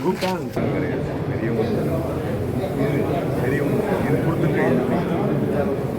Group தான் பெரியவங்க பெரியவங்க இது கொடுத்துட்டு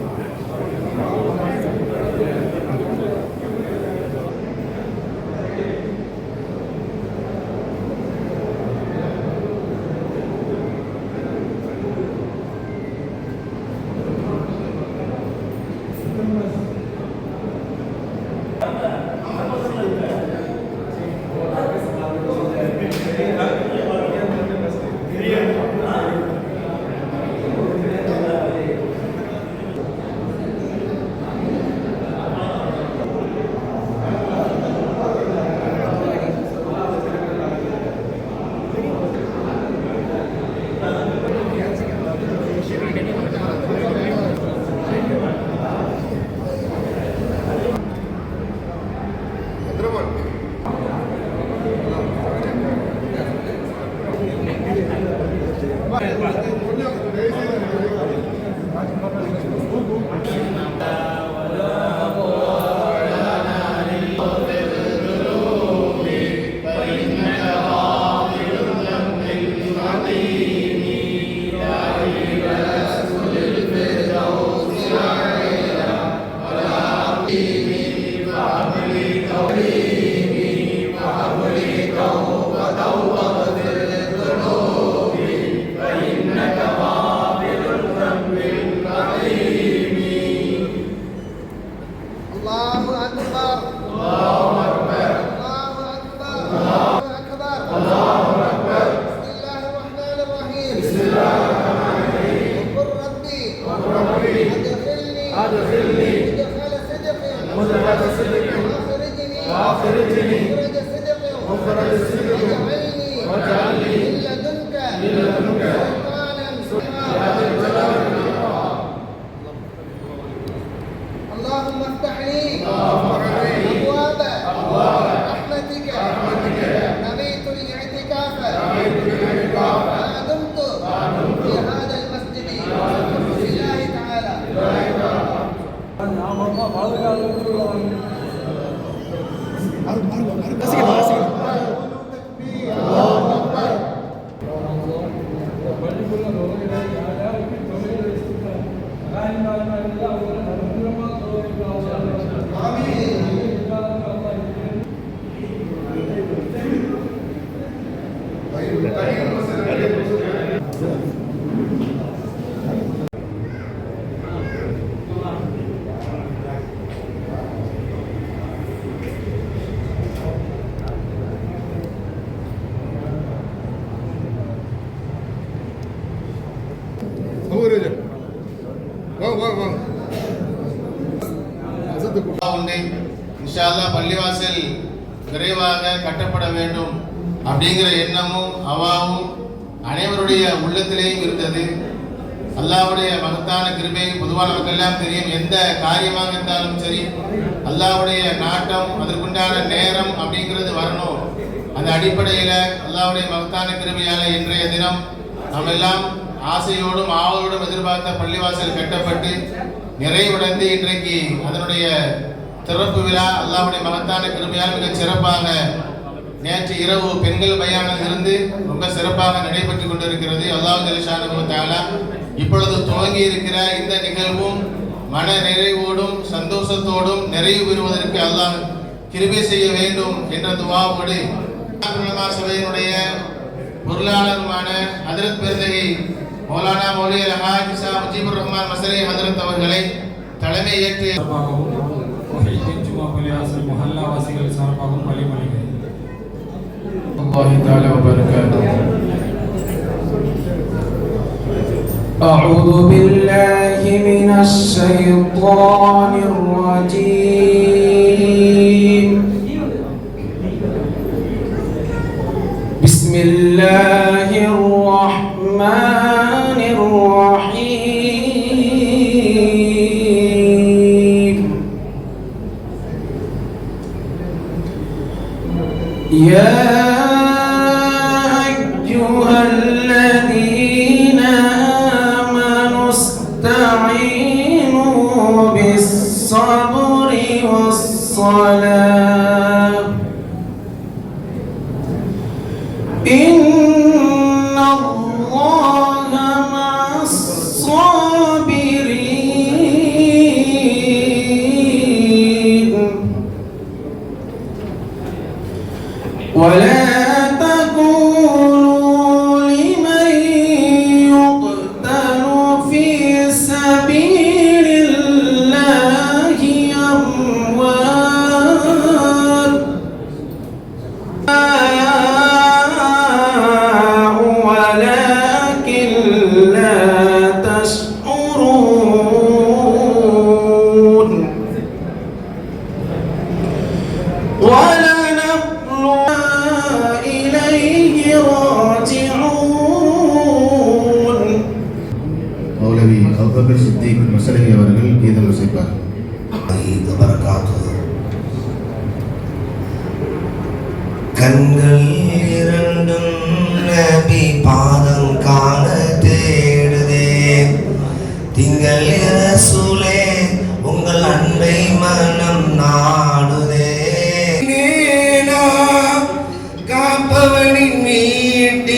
Kasi ka சௌகரியம் வாங்க வாங்க வாங்க உண்டு இன்ஷா அல்லாஹ் பள்ளிவாசல் விரைவாக கட்டப்பட வேண்டும் அப்படிங்கிற எண்ணமும் அவாவும் அனைவருடைய உள்ளத்திலேயும் இருந்தது. அல்லாவுடைய மகத்தான கிருபை பொதுவாக நமக்கு எல்லாம் தெரியும். எந்த காரியமாக இருந்தாலும் சரி அல்லாவுடைய நாட்டம் அதற்குண்டான நேரம் அப்படிங்கிறது வரணும். அந்த அடிப்படையில் அல்லாவுடைய மகத்தான கிருபையால இன்றைய தினம் நாம் எல்லாம் ஆசையோடும் ஆவலோடும் எதிர்பார்த்த பள்ளிவாசல் கட்டப்பட்டு நிறைவடைந்து இன்றைக்கு அதனுடைய திறப்பு விழா அல்லாவுடைய மகத்தான கிருமையால் மிக சிறப்பாக நேற்று இரவு பெண்கள் பயானம் இருந்து ரொம்ப சிறப்பாக நடைபெற்றுக் கொண்டிருக்கிறது. அல்லாஹ் ஜலிஷானு இப்பொழுது துவங்கி இருக்கிற இந்த நிகழ்வும் மன நிறைவோடும் சந்தோஷத்தோடும் நிறைவு பெறுவதற்கு அல்லாஹ் கிருபை செய்ய வேண்டும் என்ற துவாவோடு. சபையினுடைய பொருளாளருமான அதிரத் பெருந்தகை மௌலானா மௌலிய ரஹாஜ் இசா முஜிபுர் ரஹ்மான் மசரே ஹதரத் அவர்களை தலைமை ஏற்று சார்பாகவும் முஹைதீன் ஜுமா பள்ளிவாசல் மஹல்லா வாசிகள் சார்பாகவும் வழிமொழிகிறேன் الله تعالى وبركاته أعوذ بالله من الشيطان الرجيم بسم الله الرحمن يا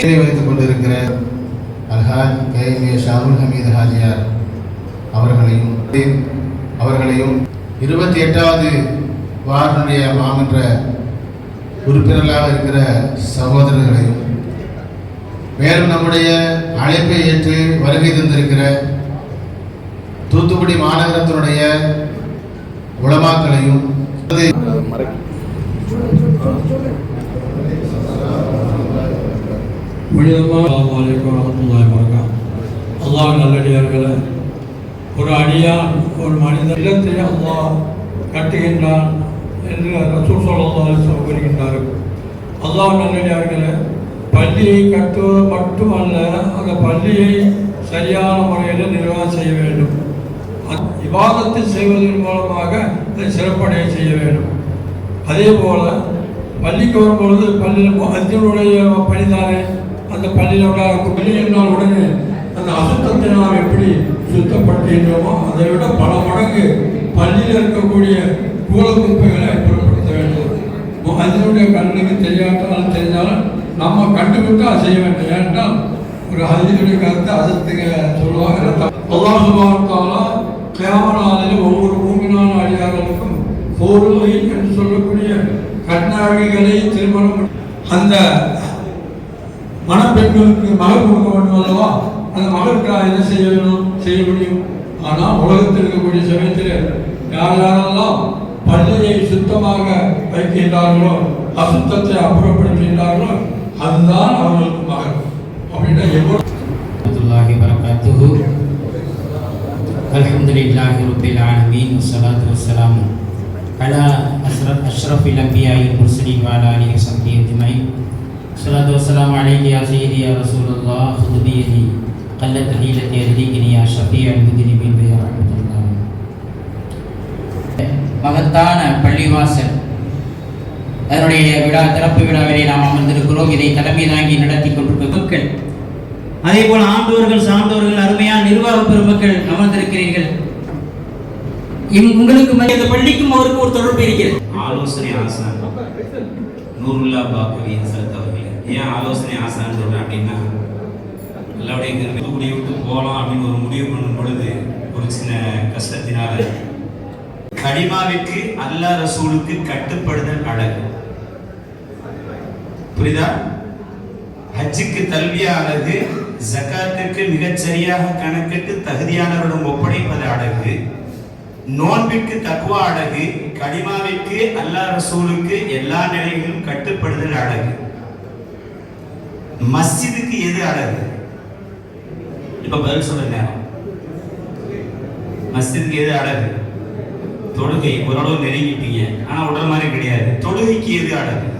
பேரை வைத்துக் கொண்டிருக்கிற அல்ஹாஜ் கைமிய ஷாருல் ஹமீது ஹாஜியார் அவர்களையும் அவர்களையும் இருபத்தி எட்டாவது வார்டுடைய மாமன்ற உறுப்பினர்களாக இருக்கிற சகோதரர்களையும் மேலும் நம்முடைய அழைப்பை ஏற்று வருகை தந்திருக்கிற தூத்துக்குடி மாநகரத்தினுடைய உலமாக்களையும் அல்லாஹ் நல்லடியார்களை ஒரு அடியான் ஒரு மனித இல்லத்தை அல்லாஹ் கட்டுகின்றான் என்று ரசூல் சொல்லலாம் கூறுகின்றார்கள். அல்லாஹ் நல்லடியார்களை பள்ளியை கட்டுவது மட்டுமல்ல அந்த பள்ளியை சரியான முறையில் நிர்வாகம் செய்ய வேண்டும். விவாதத்தை செய்வதன் மூலமாக அதை சிறப்படைய செய்ய வேண்டும். அதே போல பள்ளிக்கு வரும்பொழுது பள்ளியில் அத்தினுடைய பணிதானே அந்த பள்ளியில் வெளியினால் உடனே அந்த அசுத்தத்தை நாம் எப்படி சுத்தப்படுத்துகின்றோமோ அதை விட பல மடங்கு பள்ளியில் இருக்கக்கூடிய கூல குப்பைகளை அப்புறப்படுத்த வேண்டும் அதனுடைய கண்ணுக்கு தெரியாட்டாலும் தெரிஞ்சாலும் நம்ம கண்டுபிடித்து அதை செய்ய வேண்டும். ஏனென்றால் ஒரு ஹதினுடைய கருத்தை அசத்துக்கு சொல்லுவாங்க. அல்லாஹ் சுபாவத்தாலா கேமராவில் ஒவ்வொரு மூமினான அடியார்களுக்கும் பொருளை என்று சொல்லக்கூடிய கண்ணாடிகளை திருமணம் அந்த மணப்பெண்களுக்கு மகள் கொடுக்க வேண்டும் அல்லவா? அந்த மகளுக்காக என்ன செய்ய வேணும் செய்ய முடியும். ஆனால் உலகத்தில் இருக்கக்கூடிய சமயத்தில் யார் யாரெல்லாம் பள்ளியை சுத்தமாக வைக்கின்றார்களோ அசுத்தத்தை அப்புறப்படுத்துகின்றார்களோ அதுதான் அவர்களுக்கு மகள் அப்படின்னா எவ்வளோ வரகாத்துஹு அல்ஹம்துலில்லாஹி ரப்பில் ஆலமீன். வஸ்ஸலாத்து வஸ்ஸலாம் அலா அஸ்ரஃப் அஷ்ரஃபில் அம்பியாயி முர்சலின் வாலா அலிஹி சஹ்பி الصلاة والسلام عليك يا سيدي يا رسول الله خذ بيدي قلت حيلتي أهديكني يا شفيع المذنبين يا رحمة الله மகத்தான பள்ளிவாசல் அதனுடைய விழா திறப்பு விழாவிலே நாம் அமர்ந்திருக்கிறோம் இதை தலைமை தாங்கி நடத்தி கொண்டிருக்கிற மக்கள் அதே போல் ஆண்டோர்கள் சான்றோர்கள் அருமையான நிர்வாக பெருமக்கள் அமர்ந்திருக்கிறீர்கள் இம்- உங்களுக்கு மத்திய இந்த பள்ளிக்கும் அவருக்கு ஒரு தொடர்பு இருக்கிறது ஆலோசனை ஆசான் நூறுல்லா பாக்கவி சரத் அவர்கள் ஏன் ஆலோசனை ஆசான்னு சொல்றேன் அப்படின்னா எல்லாருடைய தூத்துக்குடியை விட்டு போகலாம் அப்படின்னு ஒரு முடிவு பண்ணும் பொழுது ஒரு சின்ன கஷ்டத்தினால கடிமாவிற்கு அல்லாஹ் ரசூலுக்கு கட்டுப்படுதல் அழகு. புரிதா ஹஜ்ஜுக்கு தல்வியா அழகு ஜக்காத்திற்கு மிகச்சரியாக கணக்கிட்டு தகுதியானவரிடம் ஒப்படைப்பது அழகு. நோன்பிற்கு தக்குவா அழகு கடிமாவிற்கு அல்லாஹ் ரசூலுக்கு எல்லா நிலையிலும் கட்டுப்படுதல் அழகு. மஸ்ஜிதுக்கு எது அழகு? இப்ப பதில் சொல்ற நேரம் மஸ்ஜிதுக்கு எது அழகு? தொழுகை. ஓரளவு நெருங்கிட்டீங்க. ஆனா உடல் மாதிரி கிடையாது. தொழுகைக்கு எது அழகு?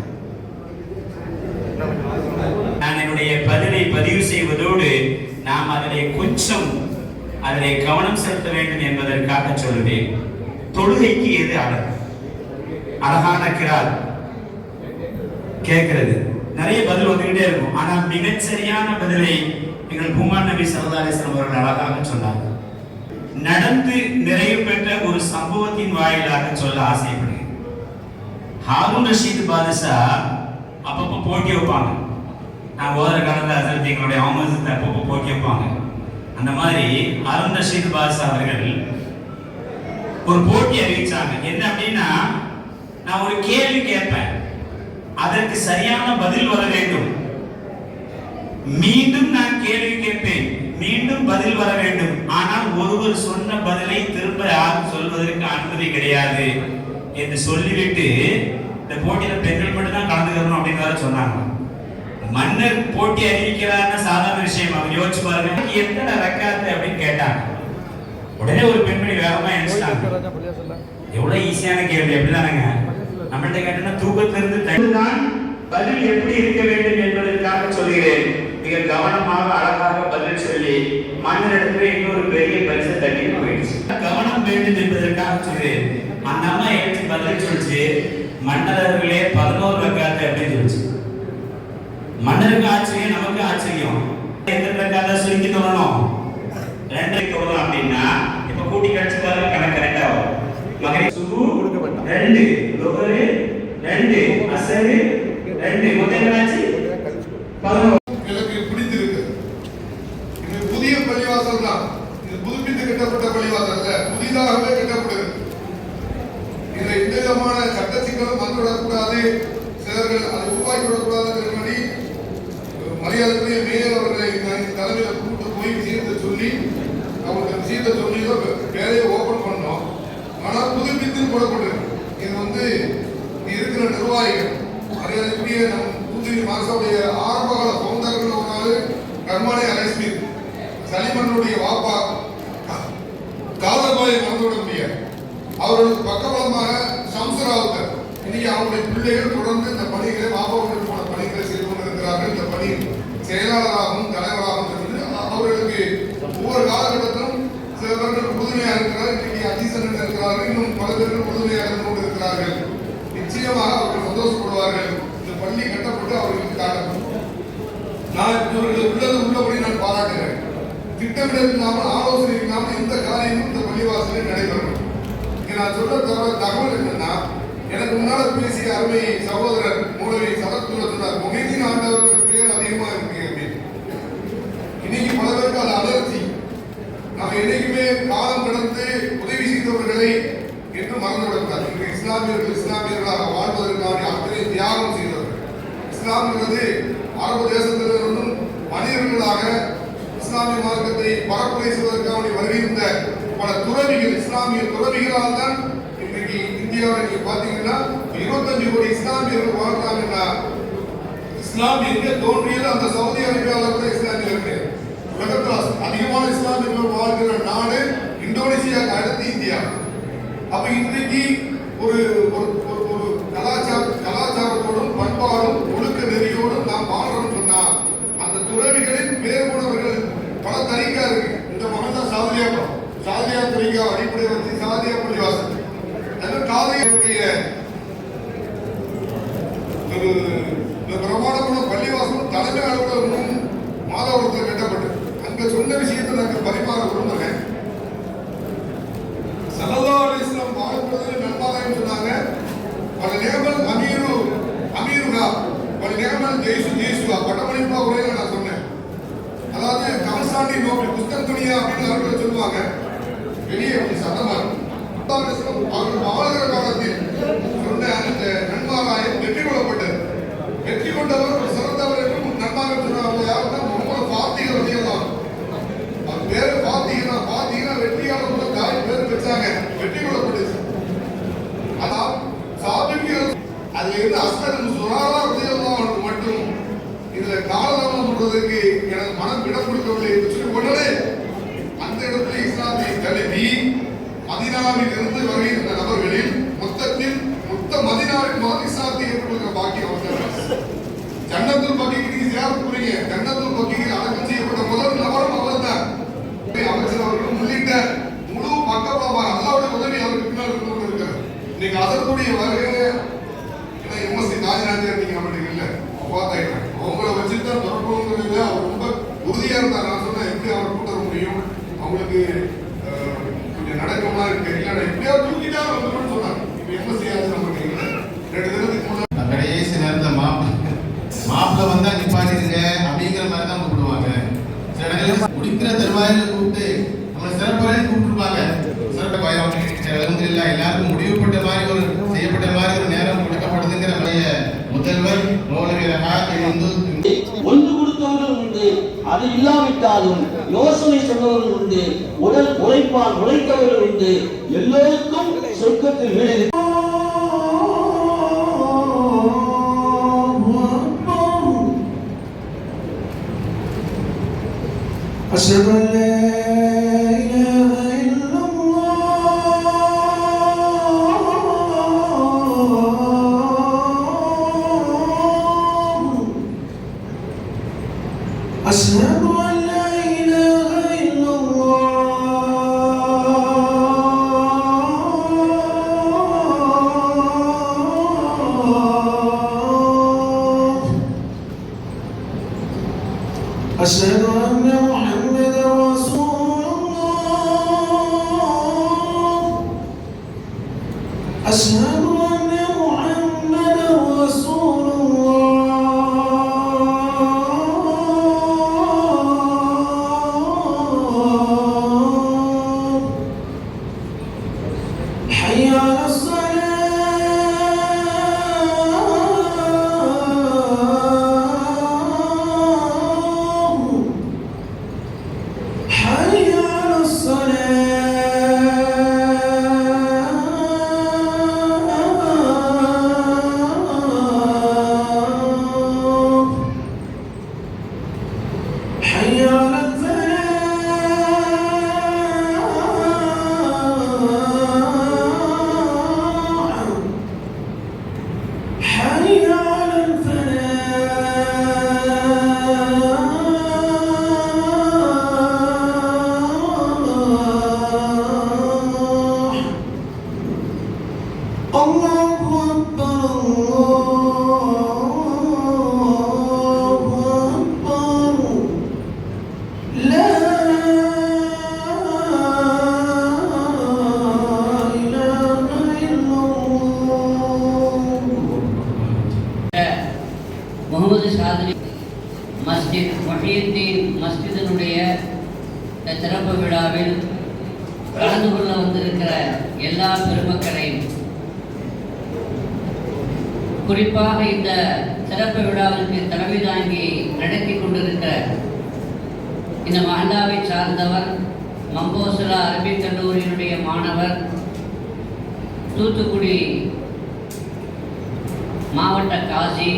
நான் என்னுடைய பதிலை பதிவு செய்வதோடு நாம் அதிலே கொஞ்சம் அதிலே கவனம் செலுத்த வேண்டும் என்பதற்காக சொல்லுவேன். தொழுகைக்கு எது அழகு? அழகான கிரால் கேட்கிறது. நிறைய பதில் வந்துகிட்டே இருக்கும். ஆனா மிகச்சரியான பதிலை எங்கள் குமார் நபி சரதாலேசன் அவர்கள் அழகாக சொன்னார் நடந்து நிறைவு பெற்ற ஒரு சம்பவத்தின் வாயிலாக சொல்ல ஆசைப்படுகிறேன். ஹாரூன் ரஷீத் பாதுஷா அப்பப்போ போட்டி வைப்பாங்க. நான் ஓதுற காலத்தில் அசரத் எங்களுடைய அவமதத்தை அப்பப்போ போட்டி வைப்பாங்க. அந்த மாதிரி அருண் ரஷீத் பாதுஷா அவர்கள் ஒரு போட்டி அறிவிச்சாங்க. என்ன அப்படின்னா நான் ஒரு கேள்வி கேட்பேன். அதற்கு சரியான பதில் வர வேண்டும். மீண்டும் நான் கேள்வி கேட்பேன். மீண்டும் பதில் வர வேண்டும். ஆனால் ஒருவர் சொன்ன பதிலை திரும்ப யாரும் சொல்வதற்கு அனுமதி கிடையாது என்று சொல்லிவிட்டு இந்த போட்டியில பெண்கள் மட்டும் தான் கலந்துக்கணும் அப்படின்னு வேற சொன்னாங்க. மன்னர் போட்டி அறிவிக்கிறாருன்னா சாதாரண விஷயம். அவர் யோசிச்சு பாருங்க. எத்தனை ரக்காத்து? அப்படின்னு கேட்டாங்க. உடனே ஒரு பெண்மணி வேகமா எழுச்சிட்டாங்க எவ்வளவு ஈஸியான கேள்வி. அப்படிதானங்க. நம்மள்ட்ட கேட்டோம்னா தூக்கத்துல இருந்து தடுதான் பதில் எப்படி இருக்க வேண்டும் என்பதற்காக சொல்கிறேன். மிக கவனமாக அழகாக பதில் சொல்லி மன்னரிடத்துல இன்னொரு பெரிய பரிசு தட்டி போயிடுச்சு. கவனம் வேண்டும் என்பதற்காக சொல்கிறேன். அந்த அம்மா எழுச்சி பதில் சொல்லிச்சு மன்னரர்களே பதினோரு ரக்காத்து அப்படின்னு சொல்லிச்சு. மன்னருக்கு ஆச்சரியம் நமக்கு ஆச்சரியம். எந்த ரக்காத்த சுருக்கி தோணணும் ரெண்டரை தோணும் அப்படின்னா இப்ப கூட்டி கழிச்சு பாருங்க கணக்கு கரெக்டா வரும். மகரி சுபு ரெண்டு லோகரு ரெண்டு அசரு ரெண்டு. மொத்தம் என்னாச்சு பதினோரு எனக்கு பிடித்திருக்கு இது புதிய பள்ளிவாசல் தான் இது புதுப்பித்து கட்டப்பட்ட பள்ளிவாசல் அல்ல புதிதாகவே கட்டப்பட்டது இதுல எந்த விதமான சட்ட சிக்கலும் வந்துவிடக்கூடாது சிலர்கள் அதை உருவாக்கி விடக்கூடாதுங்கிறபடி மரியாதைக்குரிய மேயர் அவர்களை இந்த தலைமையில கூட்டு போய் விஷயத்தை சொல்லி அவங்களுக்கு விஷயத்தை சொல்லி தான் வேலையை ஓபன் பண்ணோம் ஆனால் புதுப்பித்து போடப்பட்டிருக்கு இது வந்து இங்க இருக்கிற நிர்வாகிகள் மரியாதைக்குரிய நம் தூத்துக்குடி மாசாவுடைய ஆரம்பகால பவுண்டர்கள் ஒரு நாள் கர்மானே அலைஸ்மி சலிமனுடைய வாப்பா காதல்பாயை மறந்துவிட முடியாது அவர்களுக்கு பக்கபலமாக சம்சராவுத்தர் இன்னைக்கு அவருடைய பிள்ளைகள் தொடர்ந்து இந்த பணிகளை வாப்பாவுக்கு போன பணிகளை செய்து கொண்டிருக்கிறார்கள். இந்த பணி செயலாளராகவும் தலைவராகவும் இருந்து அவர்களுக்கு ஒவ்வொரு காலகட்டத்திலும் சில பேர்கள் புதுமையாக இருக்கிறார். இன்னைக்கு அதிசன் இருக்கிறார்கள். இன்னும் பல பேர்கள் புதுமையாக இருந்து கொண்டிருக்கிறார்கள். நிச்சயமாக அவர்கள் சந்தோஷப்படுவார்கள். இந்த பள்ளி கட்டப்பட்டு அவர்களுக்கு காட்டப்படும் நான் இவர்கள் உள்ளது உள்ளபடி நான் பாராட்டுகிறேன். திட்டமிடல் இல்லாமல் ஆலோசனை இல்லாமல் எந்த காரியமும் இந்த பள்ளிவாசலில் நடைபெறும். நான் சொல்ற தகவல் தகவல் என்னன்னா எனக்கு முன்னால் பேசிய அருமை சகோதரர் மூலவி சரத்குல சொன்னார் முகைதீன் ஆண்டவருக்கு பேர் அதிகமாக இருக்கு அப்படின்னு. இன்னைக்கு பல பேருக்கு அது அலர்ச்சி. நம்ம என்னைக்குமே காலம் கடந்து உதவி செய்தவர்களை என்று மறந்துவிடக்கூடாது இன்று இஸ்லாமியர்கள் இஸ்லாமியர்களாக வாழ்வதற்கான அத்தனை தியாகம் செய்தவர்கள். இஸ்லாம்ங்கிறது அரபு தேசத்திலிருந்தும் மனிதர்களாக இஸ்லாமிய மார்க்கத்தை பரப்புரை செய்வதற்காக வருகின்ற பல துறவிகள் இஸ்லாமிய துறவிகளால் தான் இன்றைக்கு இந்தியாவில் நீங்க பாத்தீங்கன்னா இருபத்தஞ்சு கோடி இஸ்லாமியர்கள் வாழ்றாங்கன்னா இஸ்லாம் எங்கே தோன்றியது அந்த சவுதி அரேபியாவில் கூட இஸ்லாமியர்கள் கிடையாது. உலகத்தில் அதிகமான இஸ்லாமியர்கள் வாழ்கிற நாடு இந்தோனேசியாவுக்கு அடுத்து இந்தியா. அப்ப இன்றைக்கு ஒரு ஒரு ஒரு- ஒரு கலாச்சார கலாச்சாரத்தோடும் பண்பாடும் ஒழுக்க நெறியோடும் நாம் வாழ்றோம்னு சொன்னா அந்த துறவிகளின் வேறுபடுவர்கள் பல தரிக்கா இருக்கு இந்த மகன் தான் சாதியா சாதியா அடிப்படை வச்சு சாதிய பள்ளிவாசல். அதனால ஒரு பிரமாணமான பள்ளிவாசல் தலைமை அலுவலகமும் மாதவரத்தில் கட்டப்பட்டது. அங்க சொன்ன விஷயத்தை நாங்கள் பரிமாற விரும்புகிறேன் சலதா அலிஸ்லாம் வாழ்ப்பது நன்மாராயம் சொன்னாங்க. பல நேமல் அமீரு அமீருகா பல நேமல் ஜெய்சு ஜெய்சுவா பட்டமளிப்பா உரையில நான் சொன்னேன். அதாவது கமசாண்டி நோக்கி புஸ்தம் துணியா அப்படின்னு அவர்கள் சொல்லுவாங்க. வெளியே அப்படி சத்தமா இருக்கும். சல்லல்லாஹு அவர்கள் வாழ்கிற காலத்தில் சொன்ன அந்த நன்மாராயம் வெற்றி கொள்ளப்பட்டது வெற்றி கொண்டவர் ஒரு சிறந்தவர் என்றும் நன்மாராயம் சொன்னாங்க யாருன்னா முகமது பாத்திகர் ரலியல்லாஹு அவர் பேரு பாத்தீங்கன்னா பாத்தீங்கன்னா வெற்றியாளர் கூட தாய் பேர் வச்சாங்க வெற்றி கொள்ளப்பட்டுச்சு அதான் சாபிக்கு அதுல இருந்து அஸ்கர் சுராரா ரலியல்லாஹு அவனுக்கு மட்டும் இதுல காலதாமதம் பண்றதுக்கு எனக்கு மனம் இடம் கொடுக்கவில்லை. என்று சொல்லி உடனே இஸ்லாத்தை மதினாவில் இருந்து வருகின்ற நபர்களில் மொத்தத்தில் மொத்த மதினாவின் முதல் இஸ்லாத்தை பாக்கியம் அவர்கள். ஜன்னத்துல் பக்கிக்கு நீங்க புரிய போறீங்க ஜன்னத்துல் பக்கிக்கு அடக்கம் செய்யப்பட்ட முதல் நபரும் அவர்தான். அமைச்சர் அவர்களும் உள்ளிட்ட முழு பக்கபலமாக அல்லாவுடைய உதவி அவருக்கு பின்னால் இருந்து கொண்டு இருக்கிறது இன்னைக்கு அதற்குரிய வருகை ஏன்னா எம்எஸ்சி காஜிநாத்தியார் நீங்க நம்மளுக்கு இல்ல பார்த்தாயிட்டாங்க அவங்கள வச்சுட்டு தான் தொடர்புங்கிறது அவர் ரொம்ப உறுதியா இருந்தார் நான் சொன்னேன் எப்படி அவர் கூட்ட வர முடியும் அவங்களுக்கு அஹ், கொஞ்சம் நடக்கமா இருக்கு இல்லைன்னா எப்படியாவது தூக்கிட்டா வந்துடும் சொன்னாங்க இப்போ எம்எஸ்சி ஆச்சு நம்மளுக்கு இல்லை ரெண்டு தினத்துக்கு முன்னாடி கடைசி நேரத்தில் மாப்பிள்ளை மாப்பிள்ளை வந்தா நிப்பாட்டிருங்க அப்படிங்கிற மாதிரி தான் கூப்பிடுவாங்க சில இடங்களில் முடிக்கிற தருவாயில கூப்பிட்டு நம்மளை சிறப்புரைன்னு கூப்பிட்டுருப்பாங்க. சிறப்பு பயம் அலமதுல்லா எல்லாருக்கும் முடிவுப்பட்ட மாதிரி ஒரு செய்யப்பட்ட மாதிரி ஒரு நேரம் கொடுக்கப்படுதுங்கிற நம்முடைய முதல்வர் மௌலவி ரஹாத் ஒன்று கொடுத்தவர்கள் உண்டு அது இல்லாவிட்டாலும் யோசனை சொன்னவர்கள் உண்டு உடல் உழைப்பால் உழைத்தவர்கள் உண்டு. எல்லோருக்கும் சொர்க்கத்தில் வீடு أشهد أن لا إله மஸ்ஜித் மஸ்ஜிதனுடைய சிறப்பு திறப்பு விழாவில் கலந்து கொள்ள வந்திருக்கிற எல்லா பெருமக்களையும் குறிப்பாக இந்த சிறப்பு விழாவிற்கு தலைமை தாங்கி நடத்தி கொண்டிருக்கிற இந்த மகண்டாவை சார்ந்தவர் மம்போசலா அரபிக் கல்லூரியினுடைய மாணவர் தூத்துக்குடி மாவட்ட காசி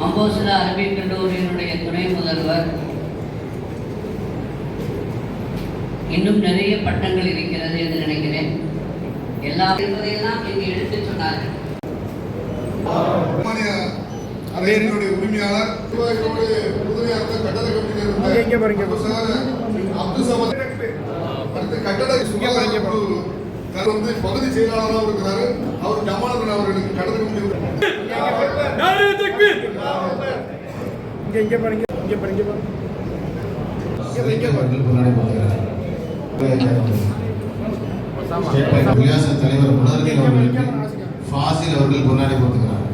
மம்போசலா அரபிக் கல்லூரியினுடைய துணை முதல்வர். இன்னும் நிறைய பட்டங்கள் இருக்கிறது என்று நினைக்கிறேன். எல்லா என்பதையெல்லாம் இங்கு எடுத்துச் சொன்னார்கள். அறையினுடைய உரிமையாளர் கட்டட சுகாதார பகுதி செயலாளராக இருக்கிறாரு. அவர் ஜமாலன் அவர்களுக்கு தலைவர் முனர்தீன் அவர்களுக்கு ஃபாசில் அவர்கள் முன்னாடி போட்டுக்கிறார்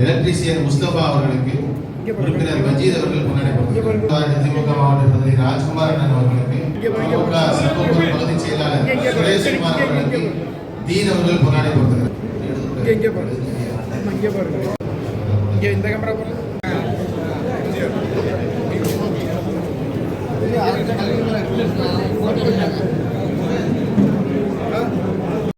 எலக்ட்ரீசியன் முஸ்தபா அவர்களுக்கு உறுப்பினர் மஜீத் அவர்கள் முன்னாடி போட்டுக்கிறார் திமுக மாவட்ட பிரதிநிதி ராஜ்குமார் அவர்களுக்கு திமுக சட்டமன்ற பகுதி செயலாளர் சுரேஷ்குமார் அவர்களுக்கு தீன் அவர்கள் முன்னாடி போட்டுக்கிறார் இந்த கேமரா போல போட்டிருக்காங்க